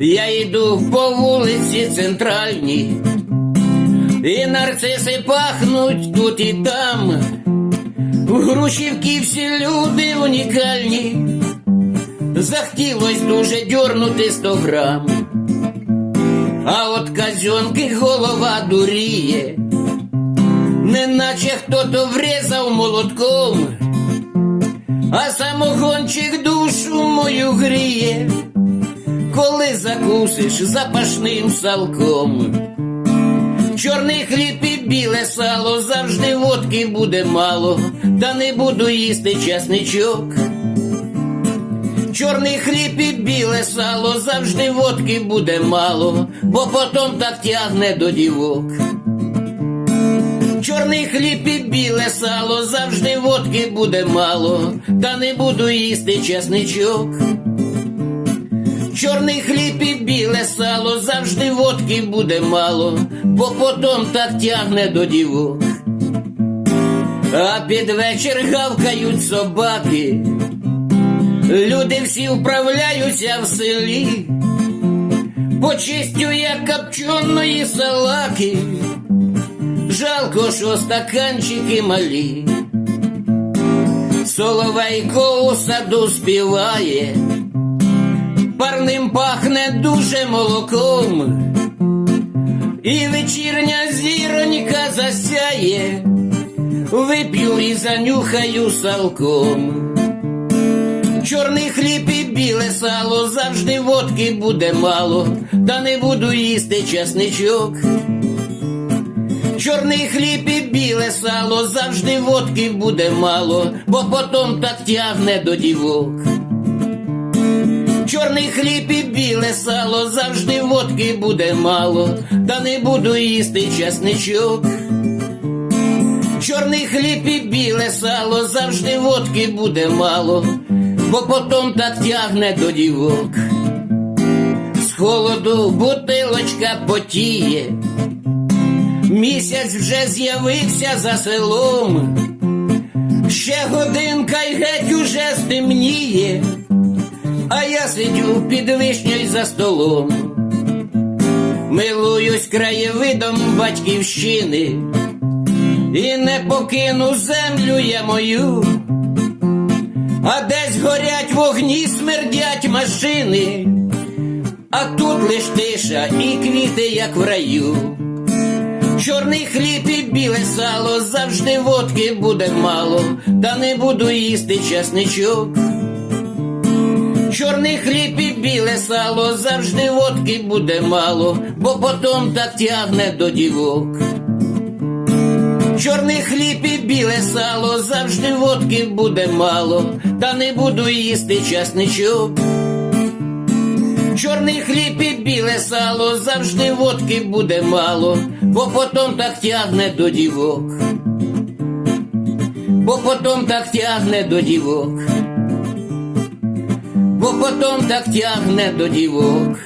Я йду по вулиці центральній, і нарциси пахнуть тут і там. У Грушівці всі люди унікальні. Захотілось дуже дьорнути сто грам. А от казьонки голова дуріє, неначе хто-то врізав молотком, а самогончик душу мою гріє, коли закусиш запашним салком. Чорний хліб і біле сало завжди водки буде мало, та не буду їсти часничок. Чорний хліб і біле сало завжди водки буде мало, бо потом так тягне до дівок. Чорний хліб і біле сало завжди водки буде мало, та не буду їсти часничок. Чорний хліб і біле сало завжди водки буде мало, бо потом так тягне до дівок. А під вечір гавкають собаки. Люди всі вправляються в селі, почистю я копченої салаки, жалко, що стаканчики малі. Соловейко у саду співає, парним пахне дуже молоком, і вечірня зіронька засяє, вип'ю і занюхаю салком. Чорний хліб і біле сало завжди водки буде мало, та не буду їсти часничок. Чорний хліб і біле сало завжди водки буде мало, бо потом так тягне до дівок. Чорний хліб і біле сало завжди водки буде мало, та не буду їсти часничок. Чорний хліб і біле сало завжди водки буде мало, бо потом так тягне до дівок. З холоду бутилочка потіє, місяць вже з'явився за селом, ще годинка й геть уже стемніє, сидю під вишнею за столом, милуюсь краєвидом батьківщини. І не покину землю я мою, а десь горять вогні, смердять машини, а тут лиш тиша і квіти, як в раю. Чорний хліб і біле сало завжди водки буде мало, та не буду їсти часничок. Чорний хліб і біле сало завжди водки буде мало, бо потом так тягне до дівок. Чорний хліб і біле сало завжди водки буде мало, та не буду їсти часничок. Чорний хліб і біле сало завжди водки буде мало, бо потом так тягне до дівок. Бо потом так тягне до дівок. Бо потом так тягне до дівок.